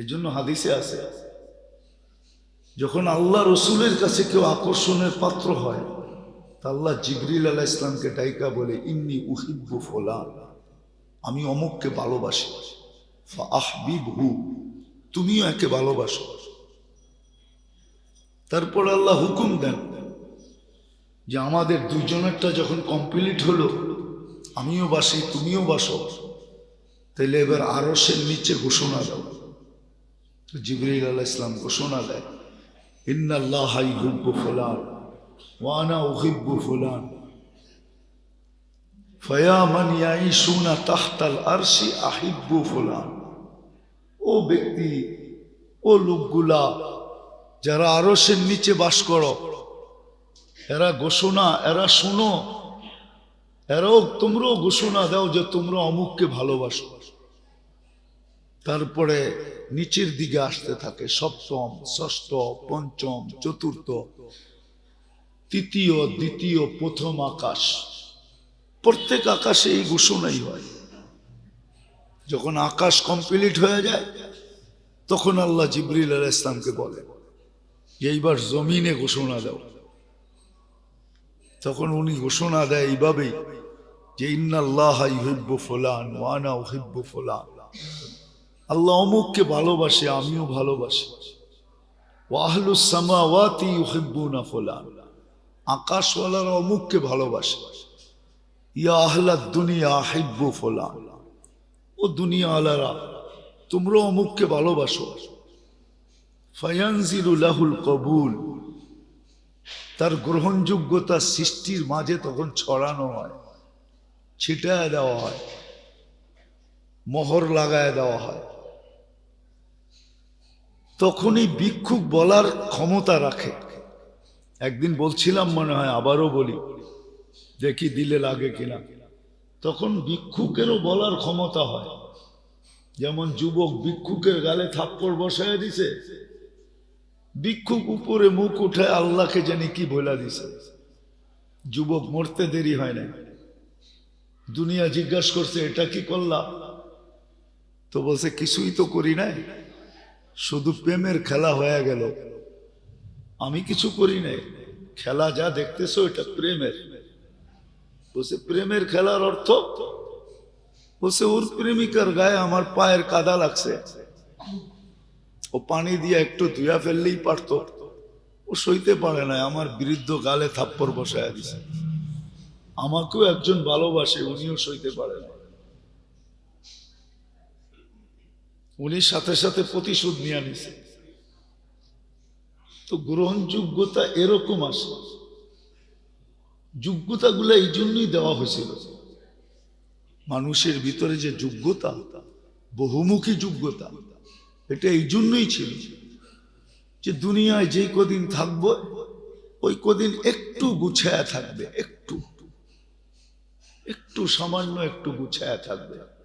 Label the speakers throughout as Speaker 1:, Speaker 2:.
Speaker 1: এই জন্য হাদিসে আছে, যখন আল্লাহ রসুলের কাছে কেউ আকর্ষণের পাত্র হয়, তা আল্লাহ জিবরিল আলাহ ইসলামকে ডাইকা বলে, ইন্নি উহিব্বু ফোলান, আমি অমুককে ভালোবাসি। আহবিব হু তুমিও একে ভালোবাসো। তারপর আল্লাহ হুকুম দেন যে, আমাদের দুজনেরটা যখন কমপ্লিট হলো, আমিও বাসি, তুমিও বাসো। তাইলে এবার আরও আরসের নিচে ঘোষণা দাও। জিবরিল আলাহ ইসলাম ঘোষণা দেয়, ইন্নাল্লাহ ইহুব্বু ফুলান ওয়ানা উহিব্বু ফুলান। ফয়া মান ইয়াইশুনা তাহতাল আরশি আহিব্বু ফুলান। ও ব্যক্তি, ও লোকগুলা, যারা আরসের নিচে বাস করো, এরা ঘোষণা, এরা শুনো, এরাও তোমরাও ঘোষণা দাও যে তোমরা অমুককে ভালোবাসো। তারপরে নিচের দিকে আসতে থাকে সপ্তম, ষষ্ঠ, পঞ্চম, চতুর্থ, তৃতীয়, দ্বিতীয়, প্রথম আকাশ। প্রত্যেক আকাশে এই ঘোষণাই হয়। যখন আকাশ কমপ্লিট হয়ে যায়, তখন আল্লাহ জিবরিল আল ইসলামকে বলে, এইবার জমিনে ঘোষণা দাও। তখন উনি ঘোষণা দেয় এইভাবেই যে, ইন্নাল্লাহ ইহিব্বু ফুলান ওয়ানা উহিব্বু ফুলান। আল্লাহ অমুককে ভালোবাসে, আমিও ভালোবাসি। অমুককে ভালোবাসে। দুনিয়া ও দুনিয়া অমুককে কবুল। তার গ্রহণযোগ্যতা সৃষ্টির মাঝে তখন ছড়ানো হয়, ছিটায় দেওয়া হয়, মোহর লাগায় দেওয়া হয়। তখনই ভিক্ষুক বলার ক্ষমতা রাখে। একদিন বলছিলাম মনে হয়, আবারও বলি দেখি দিলে লাগে কিনা। তখন ভিক্ষুকেরও বলার ক্ষমতা হয়। যেমন যুবক ভিক্ষুকের গালে থাপ্পড় বসায় দিছে, ভিক্ষুক উপরে মুখ উঠে আল্লাহকে জানি কি বলা দিছে। যুবক মরতে দেরি হয় না দুনিয়া জিজ্ঞাসা করছে, এটা কি করলা? তো বলছে, কিছুই তো করি নাই। শুধু প্রেমের খেলা হয়ে গেল। আমি কিছু করি নাই। খেলা যা দেখতেছো এটা প্রেমের। বলছে, প্রেমের খেলার অর্থ? বলছে, ওর প্রেমিকার গায়ে আমার পায়ের কাদা লাগছে। ও পানি দিয়ে একটু ধুয়া ফেললেই পারত। ও সইতে পারে না আমার বৃদ্ধ গালে থাপ্পড় বসায় দিছে। আমাকেও একজন ভালোবাসে, উনিও সইতে পারে না। উনি সাথে সাথে প্রতিশোধ নিয়ে নিছে। তো গ্রহণযোগ্যতা এরকম আসে যোগ্যতাগুলো এই জন্যই দেওয়া হয়েছিল। মানুষের ভিতরে যে যোগ্যতা, বহুমুখী যোগ্যতা, এটা এই জন্যই ছিল যে দুনিয়ায় যেই কদিন থাকব, ওই কদিন একটু গুছায়া থাকবে, একটু একটু সামান্য একটু গুছায়া থাকবে।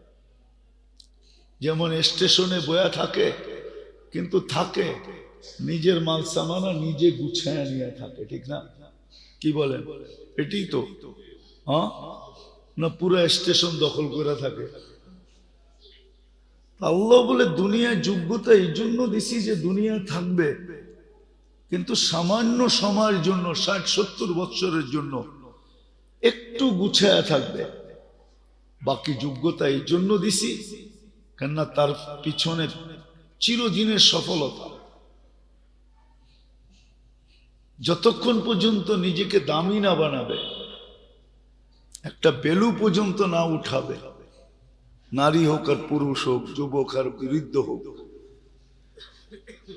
Speaker 1: যেমন স্টেশনে বয়া থাকে, কিন্তু থাকে, নিজের মাল সামানা নিজে গুছায়া নিয়ে থাকে, ঠিক না? কি বলেন? এটি তো। হ্যাঁ? না পুরো স্টেশন দখল করে থাকে। আল্লাহ বলে দুনিয়ায় যোগ্যতা এই জন্য দিছি যে দুনিয়া থাকবে, কিন্তু সামান্য সময়ের জন্য, ষাট, সত্তর বৎসরের জন্য একটু গুছায়া থাকবে। বাকি যোগ্যতা এই জন্য দিছি কেননা তার পিছনে চিরদিনের সফলতা। যতক্ষণ পর্যন্ত নিজেকে দামি না বানাবে, একটা বেলু পর্যন্ত না উঠাবে, নারী হোক আর পুরুষ হোক, যুবক আর বৃদ্ধ হোক,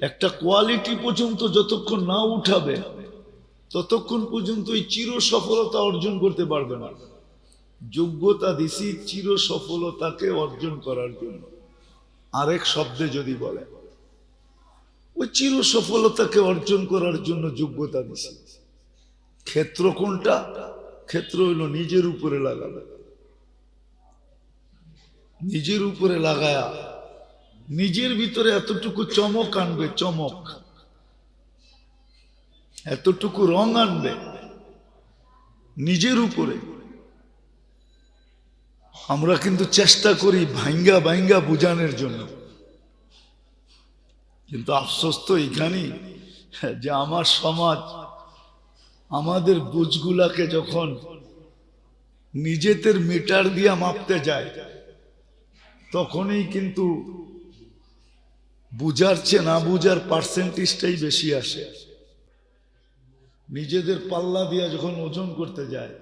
Speaker 1: একটা কোয়ালিটি পর্যন্ত যতক্ষণ না উঠাবে, ততক্ষণ পর্যন্ত এই চির সফলতা অর্জন করতে পারবে না। যোগ্যতা দিছি চির সফলতাকে অর্জন করার জন্য। আরেক শব্দে যদি বলে, ওই চির সফলতাকে অর্জন করার জন্য যোগ্যতা দিছি। ক্ষেত্র কোনটা? ক্ষেত্র হইল নিজের উপরে লাগাবে নিজের উপরে লাগায়া, নিজের ভিতরে এতটুকু চমক আনবে, চমক। এতটুকু রং আনবে, নিজের উপরে। আমরা কিন্তু চেষ্টা করি ভাঙ্গা ভাঙ্গা বুঝানোর জন্য। কিন্তু আফসোস তো এখানেই যে আমার সমাজ আমাদের বুঝগুলাকে যখন নিজেদের মিটার দিয়ে মাপতে যায়, তখনই কিন্তু বুঝার চেয়ে না বুঝার পার্সেন্টেজটাই বেশি আসে। নিজেদের পাল্লা দিয়ে যখন ওজন করতে যায়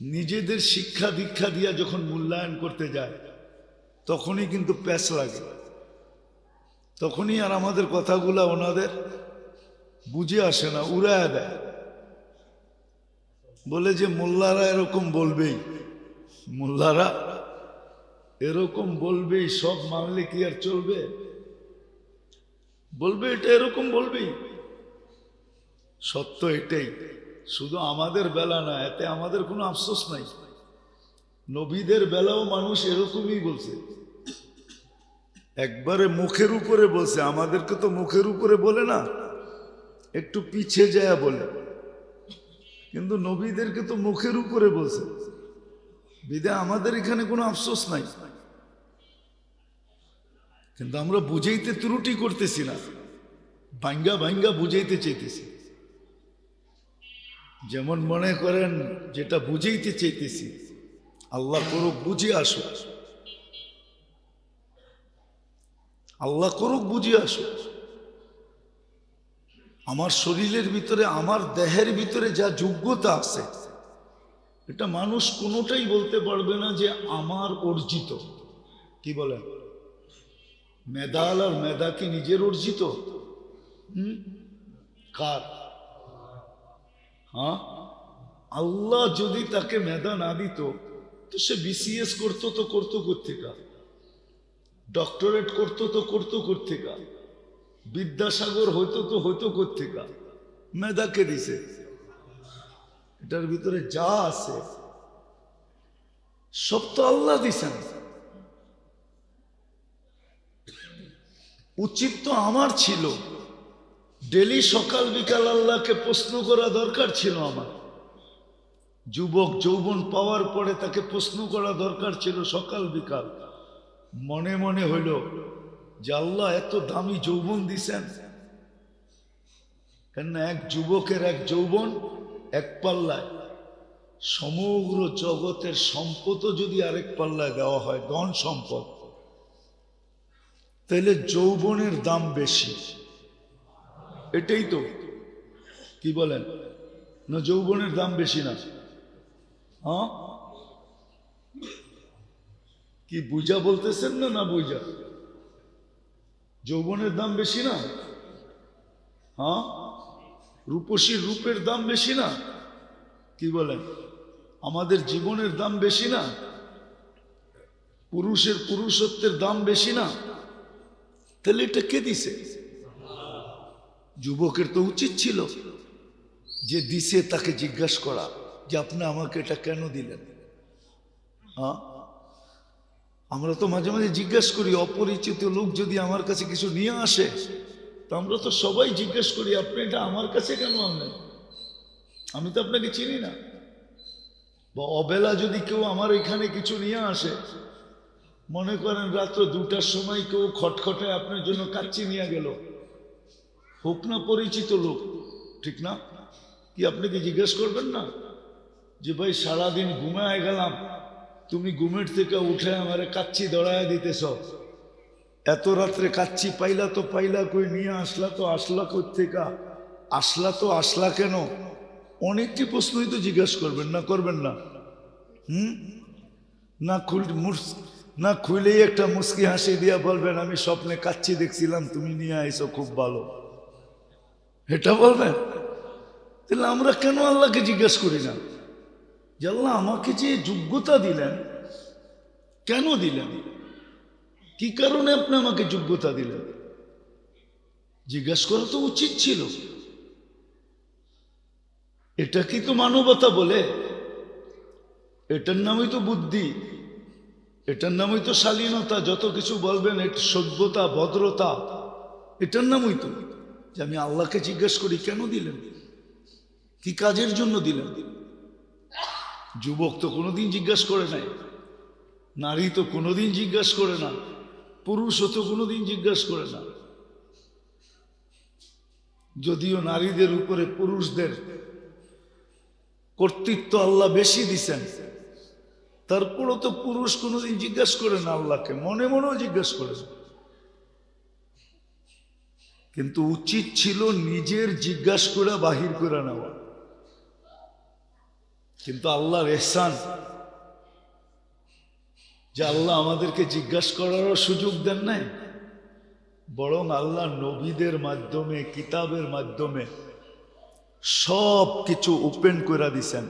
Speaker 1: নিজেদের শিক্ষা দীক্ষা দিয়া যখন মূল্যায়ন করতে যায়, তখনই কিন্তু প্যাচ লাগে। তখনই আর আমাদের কথাগুলা ওনাদের বুঝে আসে না, উড়ায় দেয়। বলে যে, মোল্লারা এরকম বলবেই। মোল্লারা এরকম বলবেই, সব মানলে কি আর চলবে? বলবে এটা এরকম বলবেই। সত্য এটাই। শুধু আমাদের বেলা না, এতে আমাদের কোনো আফসোস নাই। নবীদের বেলাও মানুষ এরকমই বলছে। একবারে মুখের উপরে বলছে, আমাদেরকে তো মুখের উপরে বলে না, একটু পিছিয়ে যায় বলে। কিন্তু নবীদেরকে তো মুখের উপরে বলছে। বিদে, আমাদের এখানে কোনো আফসোস নাই। কিন্তু আমরা বুঝাইতে ত্রুটি করতেছি না। ভাঙ্গা ভাঙ্গা বুঝাইতে চাইতেছি। যেমন মনে করেন যেটা বুঝাইতে চাইতেছি, আল্লাহ করুক বুঝে আসো আল্লাহ করুক বুঝে আসো আমার শরীরের ভিতরে, আমার দেহের ভিতরে যা যোগ্যতা আছে, এটা মানুষ কোনোটাই বলতে পারবে না যে আমার অর্জিত। কি বলেন? মেদাল আর মেধা কি নিজের অর্জিত? হুম? কার? হ্যাঁ? আল্লাহ যদি তাকে মেধা না দিত, তো সে বিসিএস করতো তো করতো কোথেকা ডক্টরেট করতো তো করতো কোথেকা বিদ্যাসাগর হইতো তো হইতো কোথেকা মেধাকে দিছে। এটার ভিতরে যা আছে, সব তো আল্লাহ দিছেন। উচিত তো আমার ছিল। ডেলি সকাল, বিকাল আল্লাহকে প্রশ্ন করা দরকার ছিল আমার। যুবক যৌবন পাওয়ার পরে তাকে প্রশ্ন করা দরকার ছিল সকাল, বিকাল। মনে মনে হইল যে আল্লাহ এত দামি যৌবন দিছেন। কেননা এক যুবকের এক যৌবন এক পাল্লায়। সমগ্র জগতের সম্পদও যদি আরেক পাল্লায় দেওয়া হয়, ধন সম্পদ, তাহলে যৌবনের দাম বেশি। এটাই তো। কি বলেন? না যৌবনের দাম বেশি না? হ্যাঁ? কি বুঝা বলতেছেন না না বুঝা যৌবনের দাম বেশি না? হ্যাঁ? রূপসীর রূপের দাম বেশি না? কি বলেন? আমাদের জীবনের দাম বেশি না? পুরুষের পুরুষত্বের দাম বেশি না? তাহলে এটা কে দিছে? যুবকের তো উচিত ছিল যে দিছে তাকে জিজ্ঞাসা করা যে আপনি আমাকে এটা কেন দিলেন? হ্যাঁ? আমরা তো মাঝে মাঝে জিজ্ঞেস করি, অপরিচিত লোক যদি আমার কাছে কিছু নিয়ে আসে, তো আমরা তো সবাই জিজ্ঞেস করি, আপনি এটা আমার কাছে কেন আনলেন? আমি তো আপনাকে চিনি না। বা অবেলা যদি কেউ আমার এখানে কিছু নিয়ে আসে, মনে করেন রাত্র দুটার সময় কেউ খটখটে আপনার জন্য কাচ্চি নিয়ে গেল। হোক না পরিচিত লোক, ঠিক না? কি আপনি কি জিজ্ঞেস করবেন না? যে ভাই, সারাদিন ঘুমায় গেলাম, তুমি ঘুমের থেকে উঠে আমারে কাচ্চি দড়ায় দিতেছ। এত রাত্রে কাচ্চি পাইলা তো পাইলা কই, নিয়ে আসলা তো আসলা থেকে আসলা তো আসলা কেন? অনেকটি প্রশ্নই তো জিজ্ঞেস করবেন না করবেন না। হুম? না খুল না খুলেই একটা মুস্কি হাসি দিয়া বলবেন, আমি স্বপ্নে কাচ্চি দেখছিলাম, তুমি নিয়ে আইসো, খুব ভালো। এটা বলবেন? তাহলে আমরা কেন আল্লাহকে জিজ্ঞেস করি না? যে আল্লাহ আমাকে যে যোগ্যতা দিলেন, কেন দিলেন? কি কারণে আপনি আমাকে যোগ্যতা দিলেন? জিজ্ঞেস করা তো উচিত ছিল। এটা কি তো মানবতা বলে? এটার নামই তো বুদ্ধি। এটার নামই তো শালীনতা। যত কিছু বলবেন এটা সভ্যতা, ভদ্রতা, এটার নামই তো। যে আমি আল্লাহকে জিজ্ঞেস করি, কেন দিলেন? কি কাজের জন্য দিলেন? যুবক তো কোনোদিন জিজ্ঞেস করে নাই, নারী তো কোনোদিন জিজ্ঞেস করে না, পুরুষও তো কোনোদিন জিজ্ঞেস করে না। যদিও নারীদের উপরে পুরুষদের কর্তৃত্ব আল্লাহ বেশি দিছেন, তারপরও তো পুরুষ কোনোদিন জিজ্ঞেস করে না আল্লাহকে, মনে মনেও জিজ্ঞেস করে না। কিন্তু উচিত ছিল নিজের জিজ্ঞাস করে বাহির করে নেওয়া। কিন্তু আল্লাহর এহসান, যে আল্লাহ আমাদেরকে জিজ্ঞাসা করারও সুযোগ দেন নাই, বরং আল্লাহ নবীদের মাধ্যমে, কিতাবের মাধ্যমে সব কিছু ওপেন করে দিছেন,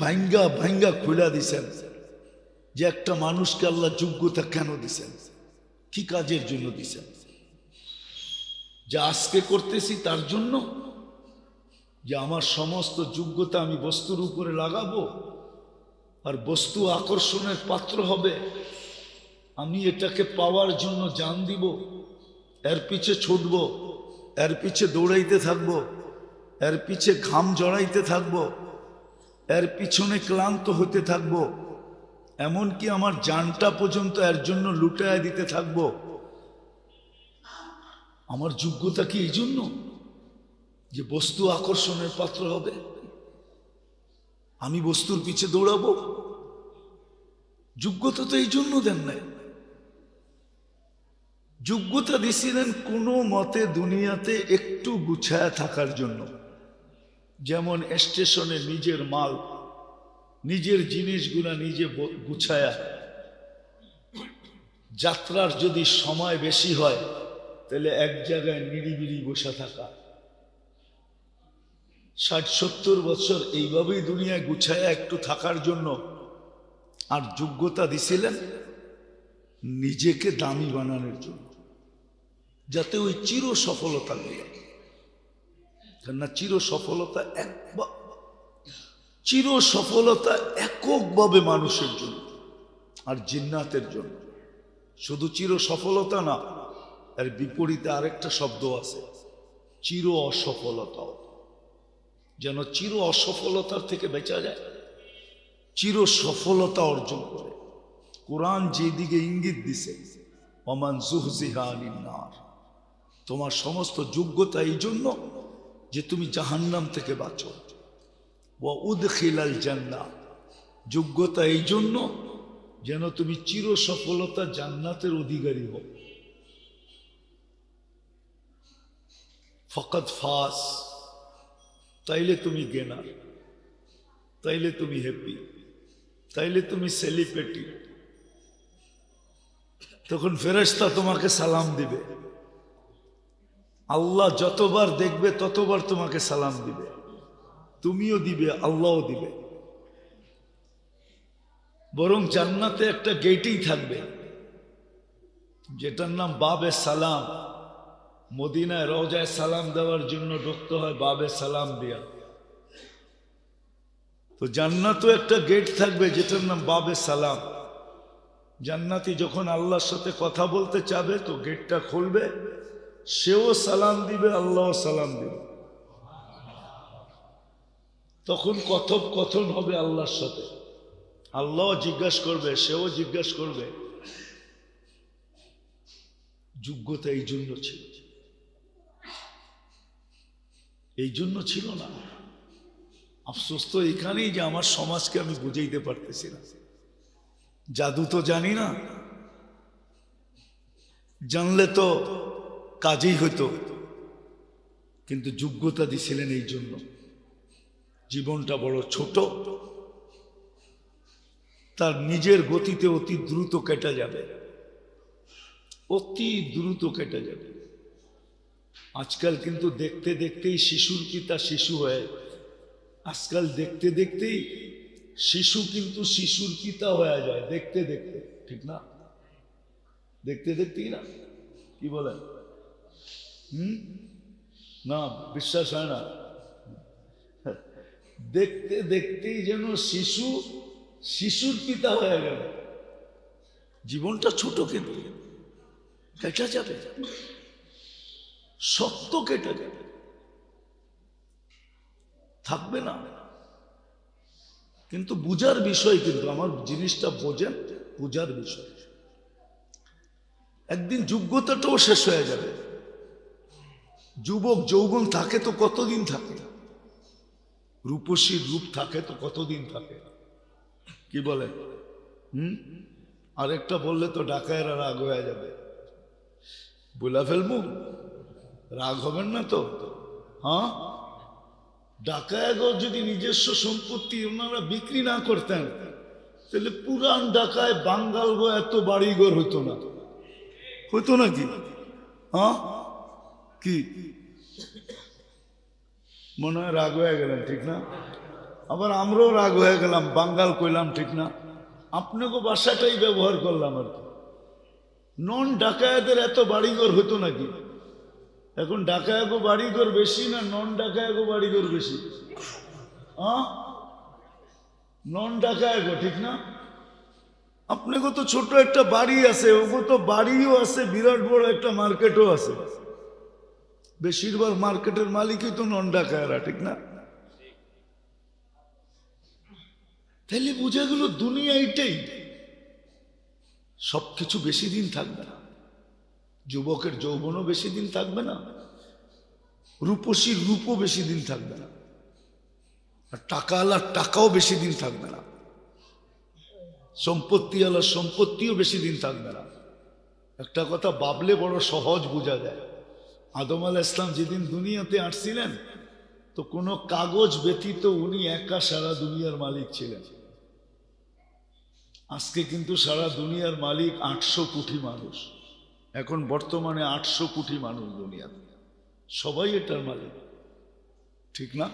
Speaker 1: ভাঙ্গা ভাঙ্গা খুলে দিছেন, যে একটা মানুষকে আল্লাহ যোগ্যতা কেন দিছেন, কি কাজের জন্য দিছেন। যে আজকে করতেছি তার জন্য, যে আমার সমস্ত যোগ্যতা আমি বস্তুর উপরে লাগাবো, আর বস্তু আকর্ষণের পাত্র হবে, আমি এটাকে পাওয়ার জন্য জান দিব, এর পিছে ছুটব, এর পিছে দৌড়াইতে থাকব, এর পিছে ঘাম জড়াইতে থাকব, এর পিছনে ক্লান্ত হতে থাকব, এমনকি আমার জানটা পর্যন্ত এর জন্য লুটায় দিতে থাকব। আমার যোগ্যতা কি এই জন্য? যে বস্তু আকর্ষণের পাত্র হবে? আমি বস্তুর পিছে দৌড়াবো? যোগ্যতা তো এই জন্য দেন নাই। যোগ্যতা দিছিলেন কোনো মতে দুনিয়াতে একটু গুছায়া থাকার জন্য। যেমন স্টেশনে নিজের মাল, নিজের জিনিসগুলা নিজে গুছায়া। যাত্রার যদি সময় বেশি হয় তাহলে এক জায়গায় নিরিবিরি বসে থাকা। ষাট, সত্তর বছর এইভাবেই দুনিয়ায় গুছায়া একটু থাকার জন্য আর যোগ্যতা দিছিলেন নিজেকে দামি বানানোর জন্য, যাতে ওই চির সফলতা মিলে কেননা চির সফলতা একবার চির সফলতা এককভাবে মানুষের জন্য আর জিন্নাতের জন্য। শুধু চির সফলতা না এর বিপরীতে আরেকটা শব্দ আছে, চির অসফলতাও। যেন চির অসফলতার থেকে বেঁচা যায়, চির সফলতা অর্জন করে। কোরআন যেদিকে ইঙ্গিত দিছে অমান নার তোমার সমস্ত যোগ্যতা এই জন্য যে তুমি জাহান্নাম থেকে বাঁচো। ও উদখিলাল জান্না যোগ্যতা এই জন্য যেন তুমি চির সফলতা জান্নাতের অধিকারী হও। ফকত ফাস, তাইলে তুমি গেনার, তাইলে তুমি হ্যাপি তাইলে তুমি সেলিব্রিটি। তখন ফেরেশতা তোমাকে সালাম দিবে। আল্লাহ যতবার দেখবে, ততবার তোমাকে সালাম দিবে। তুমিও দিবে, আল্লাহও দিবে। বরং জান্নাতে একটা গেটেই থাকবে, যেটার নাম বাবে সালাম। মদিনায় রওজায় সালাম দেওয়ার জন্য ঢুকতে হয় বাবে সালাম দিয়া। তো জান্নাতও একটা গেট থাকবে যেটার নাম বাবে সালাম। জান্নাতি যখন আল্লাহর সাথে কথা বলতে চাবে, তো গেটটা খুলবে, সেও সালাম দিবে, আল্লাহও সালাম দিবে। তখন কথব কথন হবে আল্লাহর সাথে। আল্লাহ জিজ্ঞাসা করবে, সেও জিজ্ঞাসা করবে, যোগ্যতা এই জন্য ছিল। এই জন্য ছিল না। আফসোস তো এখানেই যে আমার সমাজকে আমি বুঝাইতে পারতেছি না জাদু তো জানি না। জানলে তো কাজেই হতো কিন্তু যোগ্যতা দিছিলেন এই জন্য জীবনটা বড় ছোট। তার নিজের গতিতে অতি দ্রুত কেটে যাবে। অতি দ্রুত কেটে যাবে। আজকাল কিন্তু দেখতে দেখতেই শিশুর পিতা শিশু হয়ে আজকাল দেখতে দেখতেই শিশু কিন্তু শিশুর পিতা হয়ে যায়, দেখতে দেখতে, ঠিক না? দেখতে দেখতেই না? কি বলেন? হুম? না, বিশ্বাস হয় না। দেখতে দেখতেই যেন শিশু, শিশুর পিতা হয়ে গেল। জীবনটা ছোট কিন্তু। দেখা যাবে। সত্য কেটে যাবে থাকবে না। কিন্তু বুঝার বিষয় কিন্তু, আমার জিনিসটা বোঝেন, বুঝার বিষয়। একদিন যোগ্যতাটাও শেষ হয়ে যাবে। যুবক, যৌবন থাকে তো কতদিন থাকে? রূপসীর রূপ থাকে তো কতদিন থাকে? কি বলে? হুম? আরেকটা বললে তো ডাকায়েরা রাগ হয়ে যাবে। বলে ফেলব? রাগ হবেন না তো? হ্যাঁ? ডাকায়াগো যদি নিজস্ব সম্পত্তি ওনারা বিক্রি না করতেন, তাহলে পুরান ডাকায় বাঙ্গাল গো এত বাড়িঘর হতো না। হতো নাকি হ্যাঁ? কি? মনে হয় রাগ হয়ে গেলেন ঠিক না? আবার আমরাও রাগ হয়ে গেলাম, বাঙ্গাল কইলাম, ঠিক না? আপনাকে বাসাটাই ব্যবহার করলাম আর কি। নন ডাকায়াদের এত বাড়িঘর হতো নাকি এখন ডাকায়াগো বাড়িঘর বেশি না নন ডাকায়াগো বাড়িঘর বেশি? হ্যাঁ নন ডাকায়াগো ঠিক না? আপনাকে তো ছোট একটা বাড়ি আছে, ওগো তো বাড়িও আছে, বিরাট বড় একটা মার্কেটও আছে। বেশিরভাগ মার্কেটের মালিকই তো নন ডাকায়ারা, ঠিক না? তাহলে বোঝা গেল দুনিয়া এইটাই সবকিছু বেশি দিন থাকবে না। যুবকের যৌবনও বেশি দিন থাকবে না, রূপসীর রূপও বেশি দিন থাকবে না, আর টাকা আলার টাকাও বেশি দিন থাকবে না, সম্পত্তি আলার সম্পত্তিও বেশি দিন থাকবে না। একটা কথা, বাবলে বড় সহজ বোঝা যায়। আদম আলাহ ইসলাম যেদিন দুনিয়াতে আসছিলেন, তো কোনো কাগজ ব্যতীত উনি একা সারা দুনিয়ার মালিক ছিলেন। আজকে কিন্তু সারা দুনিয়ার মালিক আটশো কোটি মানুষ। এখন বর্তমানে আটশো কোটি মানুষ দুনিয়াতে। সবাই এটার মালিক। ঠিক না?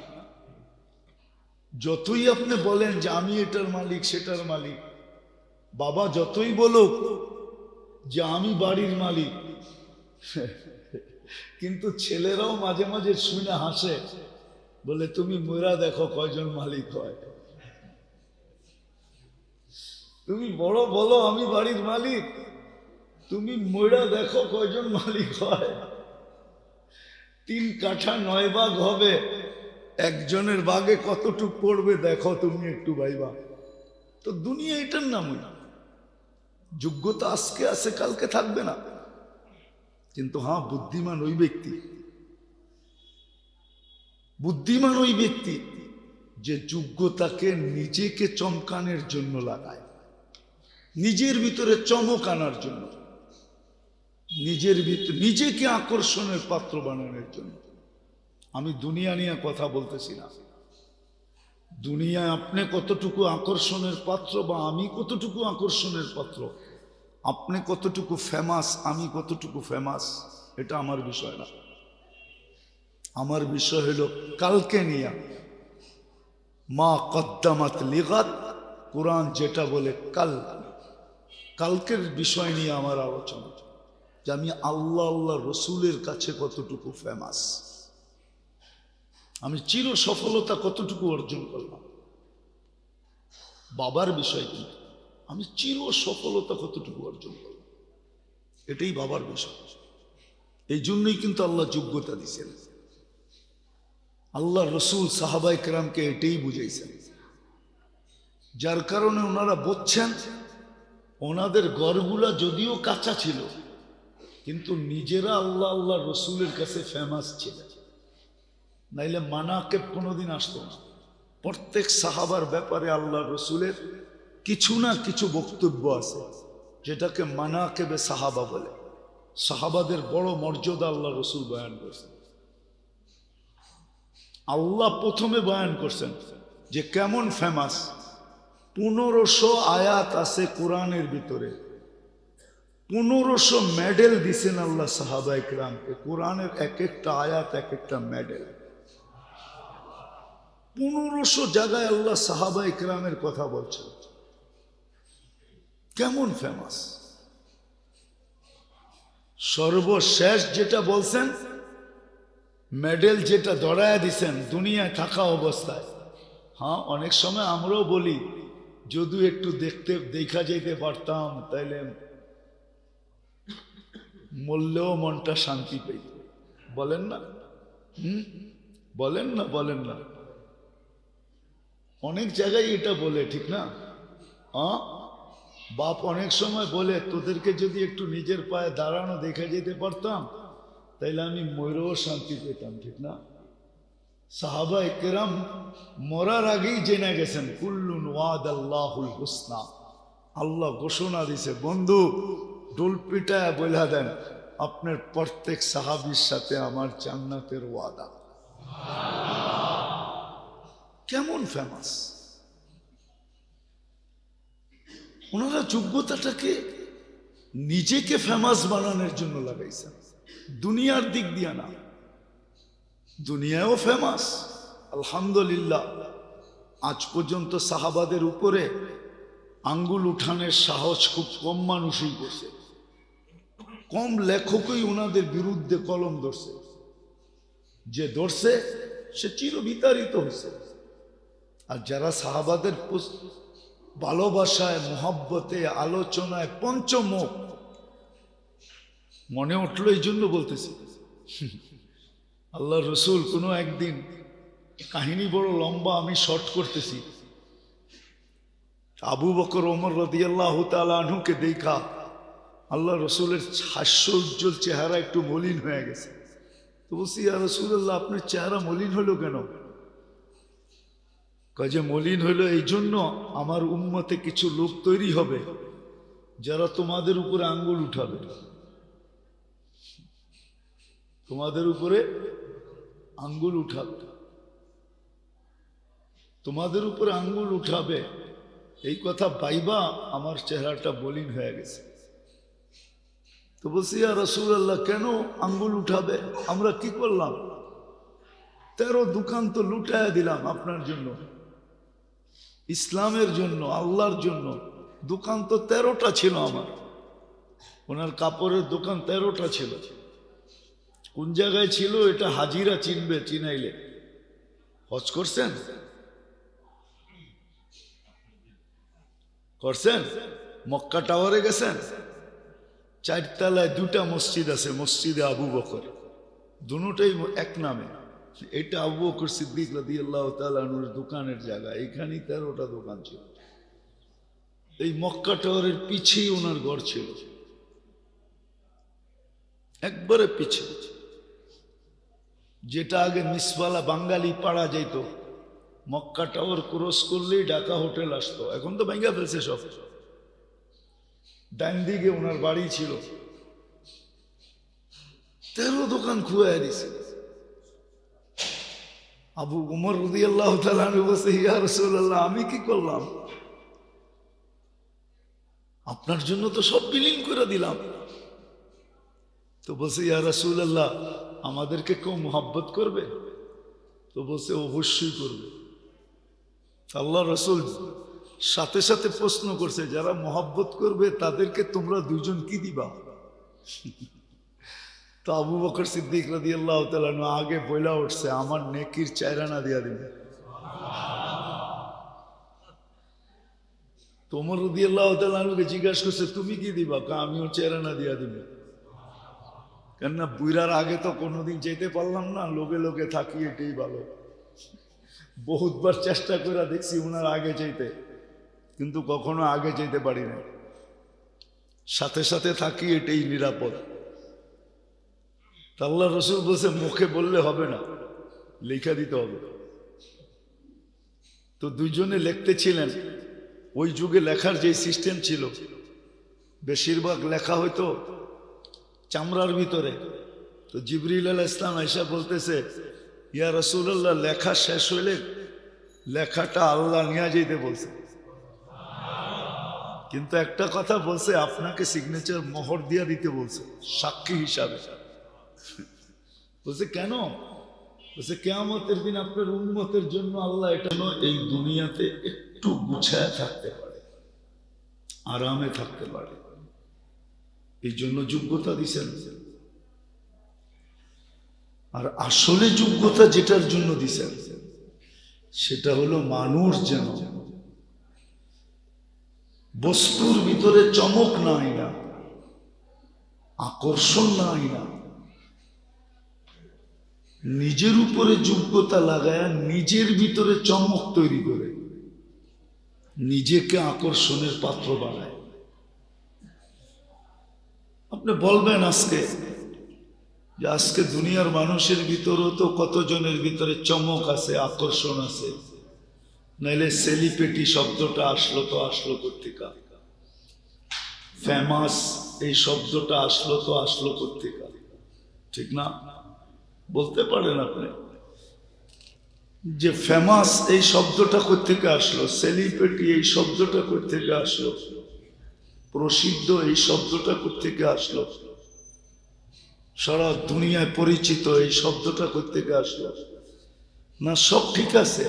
Speaker 1: যতই আপনি বলেন যে আমি এটার মালিক, সেটার মালিক, বাবা যতই বলুক যে আমি বাড়ির মালিক, কিন্তু ছেলেরাও মাঝে মাঝে শুনে হাসে, বলে, তুমি মোরা দেখো কয়জন মালিক হয়। তুমি বড় বলো, আমি বাড়ির মালিক। তুমি ময়রা দেখো কয়জন মালিক হয়। তিন কাঠা নয় বাঘ হবে। একজনের বাগে কতটুক পড়বে দেখো তুমি একটু ভাইবা। তো দুনিয়া এটার নামই যোগ্যতা আজকে আছে, কালকে থাকবে না। কিন্তু হ্যাঁ বুদ্ধিমান ওই ব্যক্তি। বুদ্ধিমান ওই ব্যক্তি যে যোগ্যতাকে নিজেকে চমকানোর জন্য লাগায়। নিজের ভিতরে চমক আনার জন্য। নিজের ভিতরে, নিজেকে আকর্ষণের পাত্র বানানোর জন্য আমি দুনিয়া নিয়ে কথা বলতেছি না। দুনিয়ায় আপনি কতটুকু আকর্ষণের পাত্র বা আমি কতটুকু আকর্ষণের পাত্র? আপনি কতটুকু ফেমাস আমি কতটুকু ফেমাস এটা আমার বিষয় না। আমার বিষয় হলো কালকে নিয়া। মা কদ্দামাত লিগাত, কোরআন যেটা বলে কাল। কালকের বিষয় নিয়ে আমার আলোচনা। যে আমি আল্লাহ আল্লাহ রসুলের কাছে কতটুকু ফেমাস আমি চির সফলতা কতটুকু অর্জন করলাম। বাবার বিষয় কি? আমি চির সফলতা কতটুকু অর্জন করলাম। এটাই বাবার বিষয়। এই জন্যই কিন্তু আল্লাহ যোগ্যতা দিছেন আল্লাহ রসুল সাহাবাই কেরামকে এটাই বুঝাইছেন। যার কারণে ওনারা বলছেন, ওনাদের গড়গুলা যদিও কাঁচা ছিল কিন্তু নিজেরা আল্লাহ আল্লাহ রসুলের কাছে ফেমাস ছিল নাইলে মানাকে কোনোদিন আসতো না। প্রত্যেক সাহাবার ব্যাপারে আল্লাহ রসুলের কিছু না কিছু বক্তব্য আছে, যেটাকে মানাকেবে সাহাবা বলে। সাহাবাদের বড় মর্যাদা আল্লাহ রসুল বয়ান করছেন। আল্লাহ প্রথমে বয়ান করছেন যে, কেমন ফেমাস পনেরোশো আয়াত আছে কোরআনের ভিতরে। পনেরোশো মেডেল দিছেন আল্লাহ সাহাবা ইকরামকে কোরআনের এক একটা আয়াত, এক একটা মেডেল পনেরোশো জায়গায় আল্লাহ সাহাবা ইকরামের কথা বলছেন। কেমন ফেমাস সর্বশেষ যেটা বলছেন মেডেল যেটা দড়ায় দিছেন, দুনিয়ায় থাকা অবস্থায়। হ্যাঁ অনেক সময় আমরাও বলি যদি একটু দেখতে, দেখা যেতে পারতাম, তাইলে মরলেও মনটা শান্তি পেত বলেন না? হুম? বলেন না বলেন না। অনেক জায়গায় এটা বলে, ঠিক না? বাপ অনেক সময় বলে, তোদেরকে যদি একটু নিজের পায়ে দাঁড়ানো দেখে যেতে পারতাম, তাইলে আমি ময়ূরও শান্তি পেতাম ঠিক না? সাহাবা কেরাম মরার আগেই জেনে গেছেন, কুল্লুন ওয়াদ আল্লাহুল হুসনা আল্লাহ ঘোষণা দিছে, বন্ধু ডোল পিটায় বলা দেন, আপনার প্রত্যেক সাহাবির সাথে আমার জান্নাতের ওয়াদা। কেমন ফেমাস ওনারা যোগ্যতাটাকে নিজেকে ফেমাস বানানোর জন্য লাগাইছেন। দুনিয়ার দিক দিয়া না দুনিয়াও ফেমাস আলহামদুলিল্লাহ, আজ পর্যন্ত সাহাবাদের উপরে আঙ্গুল উঠানের সাহস খুব কম মানুষই করছে কম লেখকই ওনাদের বিরুদ্ধে কলম ধরছে। যে ধরছে, সে চির বিতাড়িত হয়েছে। আর যারা সাহাবাদের ভালোবাসায়, মোহাব্বতে, আলোচনায় পঞ্চমুখ মনে উঠল এই জন্য বলতেছি। আল্লাহ রসুল, কোনো একদিন কাহিনী বড় লম্বা আমি শর্ট করতেছি। আবু বকর, ওমর রদিয়াল্লাহ তালুকে দেখা আল্লাহ রসুলের হাস্য উজ্জ্বল চেহারা একটু মলিন হয়ে গেছে। তো বলছি, ইয়া রসুল্লাহ আপনার চেহারা মলিন হলো কেন? কাজে মলিন হইল এই জন্য আমার উম্মতে কিছু লোক তৈরি হবে, যারা তোমাদের উপরে আঙ্গুল উঠাবে। তোমাদের উপরে আঙ্গুল উঠাবে। তোমাদের উপরে আঙ্গুল উঠাবে। এই কথা পাইবা আমার চেহারাটা মলিন হয়ে গেছে। তো বলছি আর ইয়া রসুল্লাহ কেন আঙ্গুল উঠাবে? আমরা কি করলাম? তেরো দোকান তো লুটায় দিলাম আপনার জন্য, ইসলামের জন্য, আল্লাহর জন্য। দোকান তো তেরোটা ছিল আমার। ওনার কাপড়ের দোকান তেরোটা ছিল। কোন জায়গায় ছিল এটা হাজিরা চিনবে, চিনাইলে। হজ করছেন? করছেন? মক্কা টাওয়ারে গেছেন? চারতলায় দুটা মসজিদ আছে, মসজিদে আবু বকর। দুটাই এক নামে। এটা আবু বকর সিদ্দিক দোকানের জায়গা। এখানেই তেরোটা দোকান ছিল। এই মক্কা টাওয়ারের পিছেই ওনার ঘর ছিল। একবারে পিছে। যেটা আগে মিসবালা বাঙালি পাড়া যেত মক্কা টাওয়ার ক্রস করলেই ঢাকা হোটেল আসতো। এখন তো ভেঙ্গা ফেলছে সব। ডান দিকে ওনার বাড়ি ছিল। তেরো দোকান খুয়াই দিছে। আবু উমর রদি আল্লাহ বসে ইয়া রসুল্লাহ আমি কি করলাম? আপনার জন্য তো সব বিলীন করে দিলাম। তো বলছে, ইয়া রসুল্লাহ আমাদেরকে কেউ মোহাব্বত করবে? তো বলছে, অবশ্যই করবে। আল্লাহ রসুল সাথে সাথে প্রশ্ন করছে, যারা মোহাব্বত করবে তাদেরকে তোমরা দুজন কি দিবা? তো আবু বকর সিদ্দিক রাদি আল্লাহ তালু আগে বইলা উঠছে, আমার নেকির চায়রানা দিয়া দিবে। তোমার রদি আল্লাহ তালুকে জিজ্ঞাসা করছে, তুমি কি দিবা? আমিও চেরানা দিয়া দিবে। কেননা বুইরার আগে তো কোনোদিন যেতে পারলাম না, লোকে লোকে থাকি এটাই ভালো। বহুতবার চেষ্টা করে দেখছি ওনার আগে যেতে কিন্তু কখনো আগে যেতে পারি না সাথে সাথে থাকি এটাই নিরাপদ। আল্লাহ রসুল বলছে, মুখে বললে হবে না, লেখা দিতে হবে। তো দুইজনে লিখতেছিলেন ওই যুগে লেখার যে সিস্টেম ছিল, বেশিরভাগ লেখা হয়তো চামড়ার ভিতরে। তো জিবরিল আল ইসলাম আইসা বলতেছে, ইয়া রসুল্লাহ লেখা শেষ হইলে লেখাটা আল্লাহ নিয়ে যেতে বলছে। কিন্তু একটা কথা বলছে, আপনাকে সিগনেচার মোহর দিয়া দিতে বলছে, সাক্ষী হিসাবে। বলছে, কেন? বলছে, কেয়ামতের দিন আপনার উন্মতের জন্য আল্লাহ এটা এই দুনিয়াতে একটু গুছায় থাকতে পারে, আরামে থাকতে পারে। এই জন্য যোগ্যতা দিছেন। আর আসলে যোগ্যতা যেটার জন্য দিছেন, সেটা হলো মানুষ যেন বস্তুর ভিতরে চমক নাই না, আকর্ষণ নাই না। নিজের উপরে যোগ্যতা লাগায় নিজের ভিতরে চমক তৈরি করে, নিজেকে আকর্ষণের পাত্র বানায়। আপনি বলবেন আজকে যে আজকে দুনিয়ার মানুষের ভিতরেও তো কতজনের ভিতরে চমক আছে, আকর্ষণ আছে? নাইলে সেলিপেটি শব্দটা আসলো তো আসলো কর্তিকা ফেমাস এই শব্দটা আসলো তো আসলো কর্তিকা ঠিক না? বলতে পারেন আপনি। যে ফেমাস এই শব্দটা থেকে আসলো, সেলিব্রিটি এই শব্দটা থেকে আসলো, প্রসিদ্ধ এই শব্দটা থেকে আসলো, সারা দুনিয়ায় পরিচিত এই শব্দটা থেকে আসলো, না সব ঠিক আছে?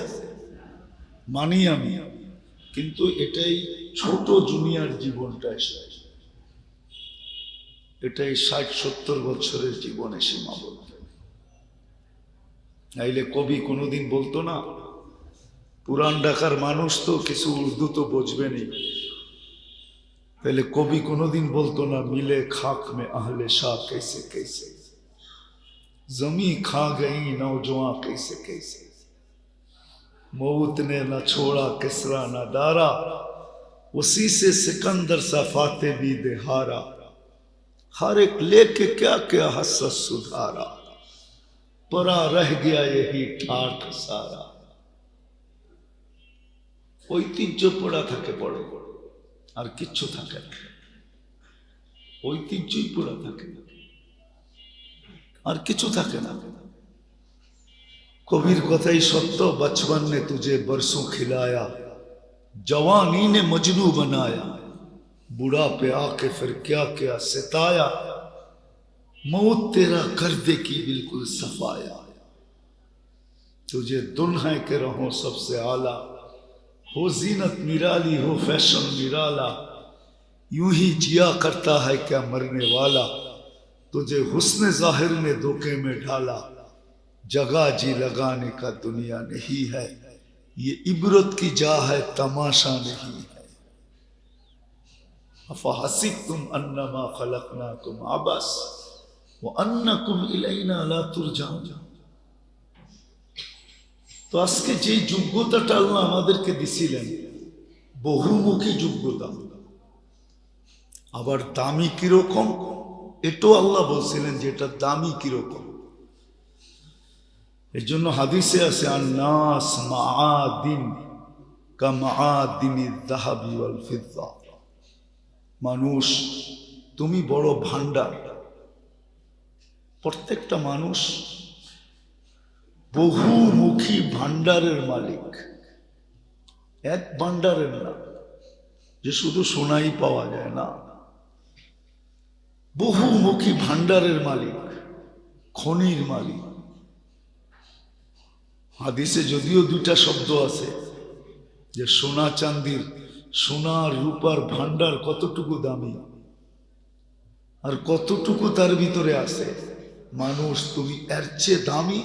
Speaker 1: মানি আমি। কিন্তু এটাই ছোট জুনিয়ার জীবনটা এসে এটাই ষাট সত্তর বছরের জীবনে সীমাবদ্ধ নাইলে কবি কোনোদিন বলতো না পুরান ডাকার মানুষ তো কিছু উর্দু তো বুঝবেনি তাহলে কবি কোনোদিন বলতো না, মিলে খাক মে আহলে শাহ কেসে কেসে। জমি খা গই নৌজোয়া কেসে কেসে। मौत ने न छोड़ा किसरा न दारा उसी से सिकंदर सा फाते भी देहारा हर एक लेके क्या क्या हसरत सुधारा परा रह गया यही ठाठ सारा ঐতিহ্য পড়া থাকে বড় বড় আর কিচ্ছু থাকে না ঐতিহ্যই পড়া থাকে না আর কিছু থাকে না कबीर कथाई सत्य बचपन ने तुझे बरसों खिलाया जवानी ने मजनू बनाया बुढ़ा पे आके फिर क्या क्या सताया मौत तेरा कर दे की बिल्कुल सफाया तुझे दुल्हा के रहो सबसे आला हो जीनत निराली हो फ़ैशन निराला यूँ ही जिया करता है क्या मरने वाला तुझे हुस्न ज़ाहिर ने धोखे में ढाला जगह जी लगाने का दुनिया नहीं है ये इबरत की जा है तमाशा नहीं है अफहसिब तुम अन्नमा खलकना तुम आबस व अन्नकुम इलाइना ला तुरजाऊन তো আজকে যে যোগ্যতাটা আল্লাহ আমাদেরকে দিছিলেন বহুমুখী যোগ্যতা আবার দামি কিরকম এটাও আল্লাহ বলছিলেন যে এটা দামি কিরকম এর জন্য হাদিসে আছে, আন্নাস ওয়াল ফিদ্দা। মানুষ, তুমি বড় ভান্ডার প্রত্যেকটা মানুষ বহুমুখী ভান্ডারের মালিক। এক ভান্ডারের না, যে শুধু সোনাই পাওয়া যায় না। বহুমুখী ভান্ডারের মালিক, খনির মালিক। হাদিসে যদিও দুটা শব্দ আছে, যে সোনা চান্দির সোনার রূপার ভান্ডার কতটুকু দামি আর কতটুকু তার ভিতরে আছে? মানুষ, তুমি এর চেয়ে দামি,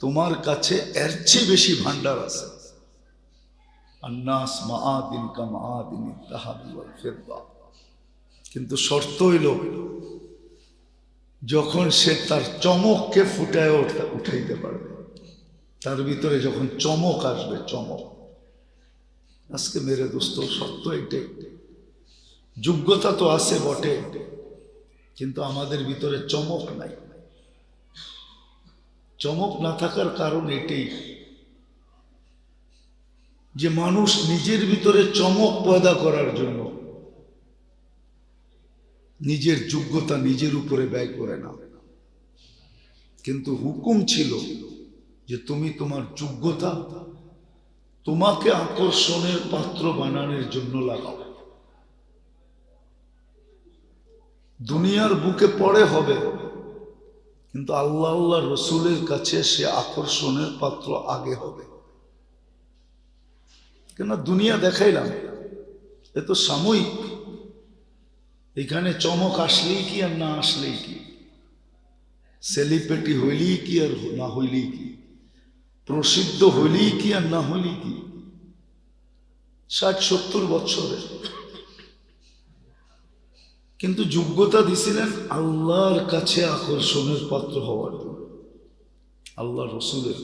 Speaker 1: তোমার কাছে এর চেয়ে বেশি ভান্ডার আছে। আন্নাস মাআদিন কা মাআদিন তাহাবি ওয়াল ফিদ্দা কিন্তু শর্ত হইল, যখন সে তার চমককে ফুটায় উঠাইতে পারবে। তার ভিতরে যখন চমক আসবে, চমক। আজকে মেরে দোস্ত, সত্য এটাই। যোগ্যতা তো আছে বটে, কিন্তু আমাদের ভিতরে চমক নাই। চমক না থাকার কারণ এটাই যে মানুষ নিজের ভিতরে চমক পয়দা করার জন্য নিজের যোগ্যতা নিজের উপরে ব্যয় করে না। কিন্তু হুকুম ছিল যে তুমি তোমার যোগ্যতা তোমাকে আকর্ষণের পাত্র বানানোর জন্য লাগাও। দুনিয়ার বুকে পড়ে হবে, কিন্তু আল্লাহ আল্লাহ রসুলের কাছে সে আকর্ষণের পাত্র আগে হবে। কেন দুনিয়া দেখাইলাম, এ তো সাময়িক। এখানে চমক আসলেই কি আর না আসলেই কি? সেলিব্রিটি হইলেই কি আর না হইলেই কি? প্রসিদ্ধ হইলেই কি আর না হইলেই কি? ষাট, সত্তর বছরের কিন্তু যোগ্যতা দিছিলেন আল্লাহর কাছে আকর্ষণের পাত্র হওয়ার আল্লাহ রসুলের